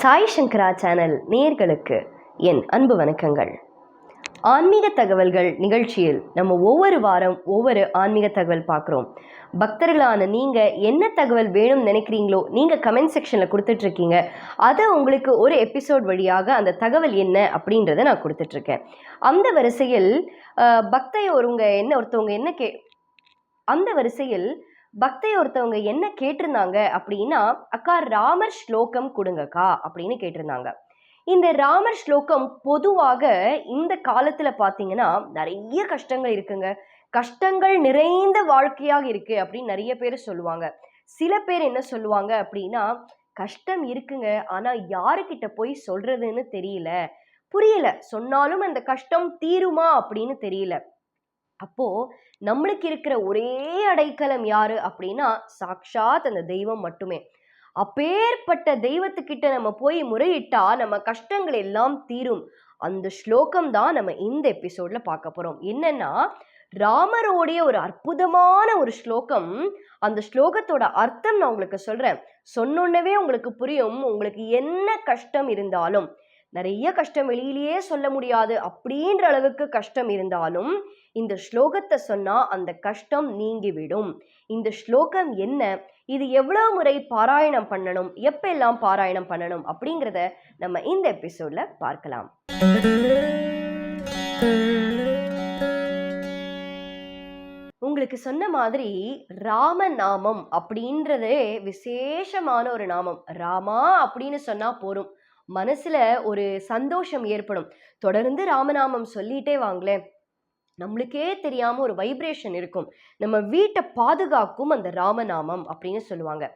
சாய் சங்கரா channel நேர்களுக்கு என் அன்பு வணக்கங்கள். ஆன்மீக தகவல்கள் நிகழ்ச்சியில் நம்ம ஒவ்வொரு வாரம் ஒவ்வொரு ஆன்மீக தகவல் பார்க்குறோம். பக்தர்களான நீங்கள் என்ன தகவல் வேணும்னு நினைக்கிறீங்களோ நீங்கள் கமெண்ட் செக்ஷனில் கொடுத்துட்ருக்கீங்க. அதை உங்களுக்கு ஒரு எபிசோட் வழியாக அந்த தகவல் என்ன அப்படின்றத நான் கொடுத்துட்ருக்கேன். அந்த வரிசையில் பக்தை ஒருவங்க என்ன ஒருத்தவங்க என்ன கே அந்த வரிசையில் பக்தை ஒருத்தவங்க என்ன கேட்டிருந்தாங்க அப்படின்னா அக்கா ராமர் ஸ்லோகம் கொடுங்கக்கா அப்படின்னு கேட்டிருந்தாங்க. இந்த ராமர் ஸ்லோகம் பொதுவாக இந்த காலத்துல பாத்தீங்கன்னா நிறைய கஷ்டங்கள் இருக்குங்க. கஷ்டங்கள் நிறைந்த வாழ்க்கையாக இருக்கு அப்படின்னு நிறைய பேர் சொல்லுவாங்க. சில பேர் என்ன சொல்லுவாங்க அப்படின்னா கஷ்டம் இருக்குங்க ஆனா யாருக்கிட்ட போய் சொல்றதுன்னு தெரியல. புரியல சொன்னாலும் அந்த கஷ்டம் தீருமா? அப்படின்னு தெரியல. அப்போ நம்மளுக்கு இருக்கிற ஒரே அடைக்கலம் யாரு அப்படின்னா சாக்ஷாத் அந்த தெய்வம் மட்டுமே. அப்பேற்பட்ட தெய்வத்துக்கிட்ட நம்ம போய் முறையிட்டா நம்ம கஷ்டங்கள் எல்லாம் தீரும். அந்த ஸ்லோகம் தான் நம்ம இந்த எபிசோட்ல பார்க்க போறோம். என்னன்னா ராமரோடைய ஒரு அற்புதமான ஒரு ஸ்லோகம். அந்த ஸ்லோகத்தோட அர்த்தம் நான் உங்களுக்கு சொல்றேன். சொன்னோன்னவே உங்களுக்கு புரியும். உங்களுக்கு என்ன கஷ்டம் இருந்தாலும். நிறைய கஷ்டம் வெளியிலேயே சொல்ல முடியாது. அப்படின்ற அளவுக்கு கஷ்டம் இருந்தாலும் இந்த ஸ்லோகத்தை சொன்னா அந்த கஷ்டம் நீங்கிவிடும். இந்த ஸ்லோகம் என்ன? இது எவ்வளவு முறை பாராயணம் பண்ணணும்? எப்பெல்லாம் பாராயணம் பண்ணணும்? அப்படிங்கிறத நம்ம இந்த எபிசோட்ல பார்க்கலாம். உங்களுக்கு சொன்ன மாதிரி ராமநாமம் அப்படின்றதே விசேஷமான ஒரு நாமம். ராமா அப்படின்னு சொன்னா போரும் மனசுல ஒரு சந்தோஷம் ஏற்படும். தொடர்ந்து ராமநாமம் சொல்லிட்டே வாங்களேன். நம்மளுக்கே தெரியாம ஒரு வைப்ரேஷன் இருக்கும். நம்ம வீட்டை பாதுகாக்கும் அந்த ராமநாமம் அப்படின்னு சொல்லுவாங்க.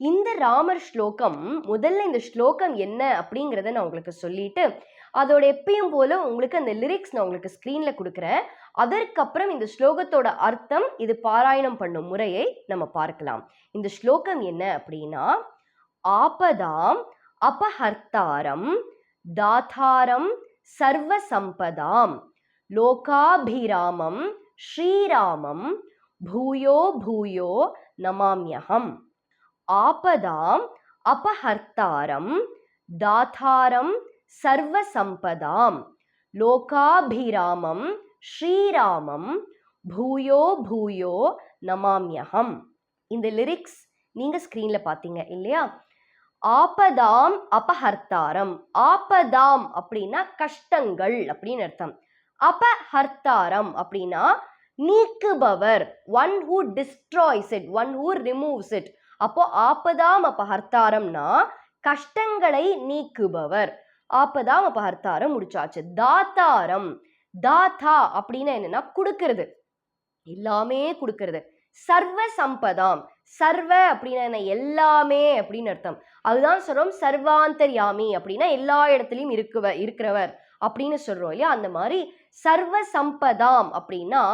இந்த ராமர் ஸ்லோகம் முதல்ல இந்த ஸ்லோகம் என்ன அப்படிங்கிறத நான் உங்களுக்கு சொல்லிட்டு அதோட எப்பயும் போல உங்களுக்கு அந்த லிரிக்ஸ் நான் உங்களுக்கு ஸ்க்ரீன்ல கொடுக்குறேன். அதற்கப்புறம் இந்த ஸ்லோகத்தோட அர்த்தம் இது பாராயணம் பண்ணும் முறையை நம்ம பார்க்கலாம். இந்த ஸ்லோகம் என்ன அப்படின்னா ஆபதாம் அபஹர்த்தாரம் தாதாரம் சர்வசம்பதாம். லோகாபிராமம் ஸ்ரீராமம் பூயோ பூயோ நமாமியகம் ஆபதாம் அபஹர்த்தாரம் தாதாரம் சர்வசம்பதாம். லோகாபிராமம் ஸ்ரீராமம் பூயோ பூயோ நமாமியகம் இந்த லிரிக்ஸ் நீங்கள் ஸ்க்ரீனில் பார்த்தீங்க இல்லையா? ஆபதாம் அபஹர்த்தாரம். ஆபதாம் அப்படின்னா கஷ்டங்கள் அப்படின்னு அர்த்தம். அபஹர்த்தாரம் அப்படின்னா நீக்குபவர் one who destroys it one who removes it அப்போ ஆபதாம் அபஹர்த்தாரம்னா கஷ்டங்களை நீக்குபவர். ஆபதாம் அபஹர்த்தாரம் முடிச்சாச்சு. தாத்தாரம். தாத்தா அப்படின்னா என்னன்னா கொடுக்கறது. எல்லாமே கொடுக்கறது. சர்வ சம்பதாம். சர்வ அப்படின்னா என்ன? எல்லாமே அப்படின்னு அர்த்தம். அதுதான் சொல்கிறோம் சர்வாந்தர்யாமி அப்படின்னா எல்லா இடத்துலையும் இருக்குவ இருக்கிறவர் அப்படின்னு சொல்கிறோம் இல்லையா? அந்த மாதிரி சர்வ சம்பதாம் அப்படின்னா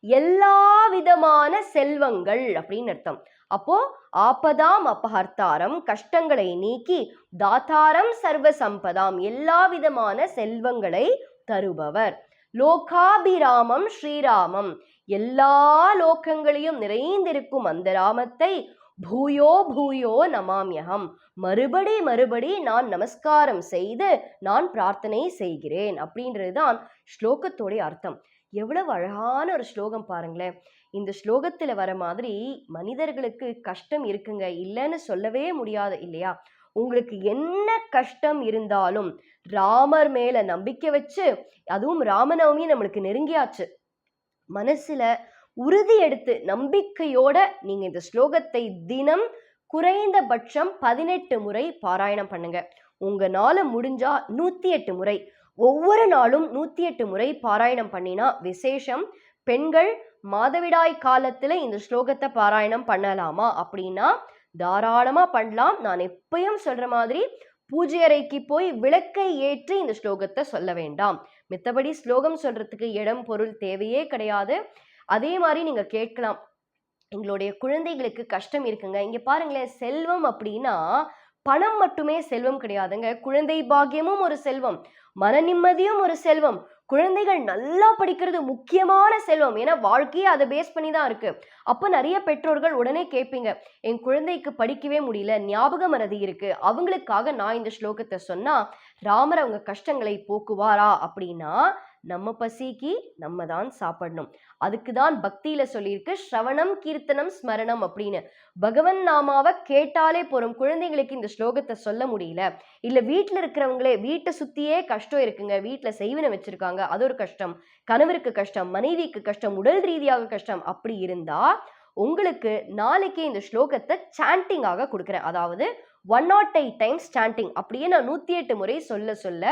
எல்லா விதமான செல்வங்கள் அப்படின்னு அர்த்தம். அப்போ ஆபதாம் அபஹர்த்தாரம் கஷ்டங்களை நீக்கி தாத்தாரம் சர்வ சம்பதாம் எல்லா விதமான செல்வங்களை தருபவர். லோகாபிராமம் ஸ்ரீராமம் எல்லா லோக்கங்களையும் நிறைந்திருக்கும் அந்த ராமத்தை பூயோ பூயோ நமாமியகம் மறுபடி மறுபடி நான் நமஸ்காரம் செய்து நான் பிரார்த்தனை செய்கிறேன் அப்படின்றது தான் ஸ்லோகத்தோடைய அர்த்தம். எவ்வளவு அழகான ஒரு ஸ்லோகம் பாருங்களேன். இந்த ஸ்லோகத்தில் வர மாதிரி மனிதர்களுக்கு கஷ்டம் இருக்குங்க இல்லைன்னு சொல்லவே முடியாது இல்லையா? உங்களுக்கு என்ன கஷ்டம் இருந்தாலும் ராமர் மேல நம்பிக்கை வச்சு அதுவும் ராமநவமி நம்மளுக்கு நெருங்கியாச்சு. மனசுல உறுதி எடுத்து நம்பிக்கையோட நீங்க இந்த ஸ்லோகத்தை தினம் குறைந்தபட்சம் பதினெட்டு முறை பாராயணம் பண்ணுங்க. உங்களால முடிஞ்சா நூத்தி எட்டு முறை. ஒவ்வொரு நாளும் நூத்தி எட்டு முறை பாராயணம் பண்ணினா விசேஷம். பெண்கள் மாதவிடாய் காலத்துல இந்த ஸ்லோகத்தை பாராயணம் பண்ணலாமா அப்படின்னா தாராளமா பண்ணலாம். நான் எப்பயும் சொல்ற மாதிரி பூஜை அறைக்கு போய் விளக்கை ஏற்றி இந்த ஸ்லோகத்தை சொல்ல வேண்டாம். மித்தபடி ஸ்லோகம் சொல்றதுக்கு இடம் பொருள் தேவையே கிடையாது. அதே மாதிரி நீங்க கேட்கலாம். எங்களுடைய குழந்தைகளுக்கு கஷ்டம் இருக்குங்க. இங்க பாருங்களேன் செல்வம் அப்படின்னா பணம் மட்டுமே செல்வம் கிடையாதுங்க. குழந்தை பாக்கியமும் ஒரு செல்வம் மன நிம்மதியும் ஒரு செல்வம் குழந்தைகள் நல்லா படிக்கிறது முக்கியமான செல்வம். ஏன்னா வாழ்க்கையே அதை பேஸ் பண்ணி தான் இருக்கு. அப்போ நிறைய பெற்றோர்கள் உடனே கேட்பீங்க என் குழந்தைக்கு படிக்கவே முடியல ஞாபக மறதி இருக்கு. அவங்களுக்காக நான் இந்த ஸ்லோகத்தை சொன்னா ராமர் அவங்க கஷ்டங்களை போக்குவாரா? அப்படின்னா நம்ம பசிக்கு நம்ம தான் சாப்பிடணும். அதுக்கு தான் பக்தியில சொல்லியிருக்கு ஸ்ரவணம் கீர்த்தனம் ஸ்மரணம் அப்படின்னு. பகவன் நாமாவை கேட்டாலே போறோம் குழந்தைங்களுக்கு இந்த ஸ்லோகத்தை சொல்ல முடியல. இல்ல வீட்டில் இருக்கிறவங்களே வீட்டை சுத்தியே கஷ்டம் இருக்குங்க. வீட்டில் செய்வினை வச்சிருக்காங்க. அது ஒரு கஷ்டம். கணவருக்கு கஷ்டம் மனைவிக்கு கஷ்டம் உடல் ரீதியாக கஷ்டம் அப்படி இருந்தா உங்களுக்கு நாளைக்கே இந்த ஸ்லோகத்தை சாண்டிங்காக கொடுக்குறேன். அதாவது one nought eight times chanting அப்படியே நான் நூற்றி எட்டு முறை சொல்ல சொல்ல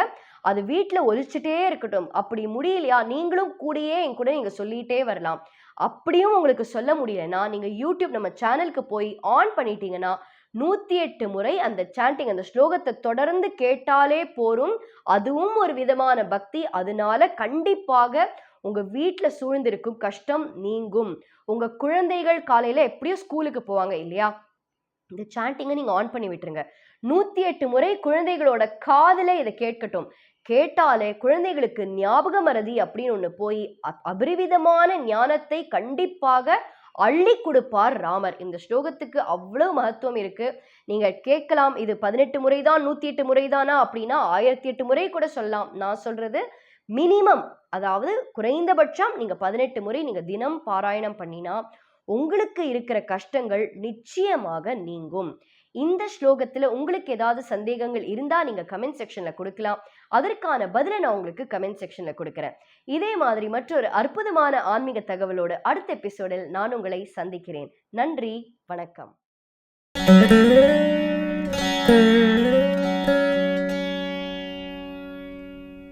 அது வீட்டில் ஒலிச்சுட்டே இருக்கட்டும். அப்படி முடியலையா? நீங்களும் கூடயே என் கூட நீங்கள் சொல்லிகிட்டே வரலாம். அப்படியும் உங்களுக்கு சொல்ல முடியலன்னா நீங்கள் யூடியூப் நம்ம சேனலுக்கு போய் ஆன் பண்ணிட்டீங்கன்னா நூற்றி எட்டு முறை அந்த சாண்டிங் அந்த ஸ்லோகத்தை தொடர்ந்து கேட்டாலே போரும். அதுவும் ஒரு விதமான பக்தி. அதனால கண்டிப்பாக உங்கள் வீட்டில் சூழ்ந்திருக்கும் கஷ்டம் நீங்கும். உங்கள் குழந்தைகள் காலையில் எப்படியும் ஸ்கூலுக்கு போவாங்க இல்லையா? இந்த சாண்டிங்கை நீங்கள் ஆன் பண்ணி விட்டுருங்க. நூற்றி எட்டு முறை குழந்தைகளோட காதில் இதை கேட்கட்டும். கேட்டாலே குழந்தைகளுக்கு ஞாபக மறதி அப்படின்னு ஒன்று போய் அபரிவிதமான ஞானத்தை கண்டிப்பாக அள்ளி கொடுப்பார் ராமர். இந்த ஸ்லோகத்துக்கு அவ்வளோ மகத்துவம் இருக்கு. நீங்க கேட்கலாம் இது பதினெட்டு முறை தான் நூத்தி எட்டு முறை தானா அப்படின்னா ஆயிரத்தி எட்டு முறை கூட சொல்லலாம். நான் சொல்றது மினிமம் அதாவது குறைந்தபட்சம் நீங்க பதினெட்டு முறை நீங்க தினம் பாராயணம் பண்ணினா உங்களுக்கு இருக்கிற கஷ்டங்கள் நிச்சயமாக நீங்கும். இந்த ஸ்லோகத்துல உங்களுக்கு ஏதாவது சந்தேகங்கள் இருந்தா நீங்க கமெண்ட் செக்ஷன்ல கொடுக்கலாம். அதற்கான பதிலை நான் உங்களுக்கு கமெண்ட் செக்ஷன்ல கொடுக்குறேன். இதே மாதிரி மற்றொரு அற்புதமான ஆன்மீக தகவலோடு அடுத்த எபிசோடில் நான் உங்களை சந்திக்கிறேன். நன்றி வணக்கம்.